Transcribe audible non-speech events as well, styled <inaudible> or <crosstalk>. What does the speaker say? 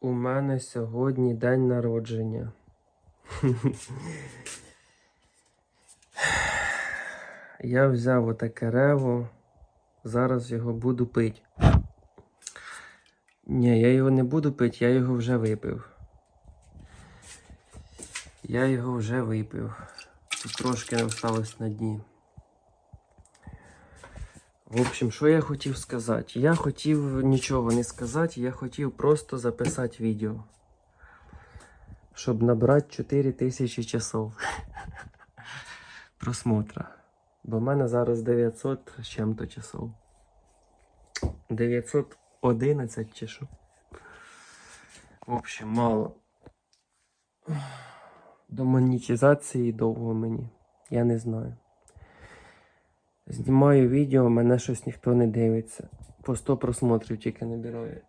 У мене сьогодні день народження. <laughs> Я взяв отаке рево. Зараз його буду пити. Ні, я його не буду пити, я його вже випив. Я його вже випив. Тут трошки не осталось на дні. В общем, що я хотів сказати? Я хотів нічого не сказати, я хотів просто записати відео. Щоб набрати 4000 часов <laughs> просмотра. Бо в мене зараз 900 з чим-то часов. 911 чи що. В общем, мало. До монетизації довго мені. Я не знаю. Знімаю відео, мене щось ніхто не дивиться. По 100 просмотрів тільки набираю.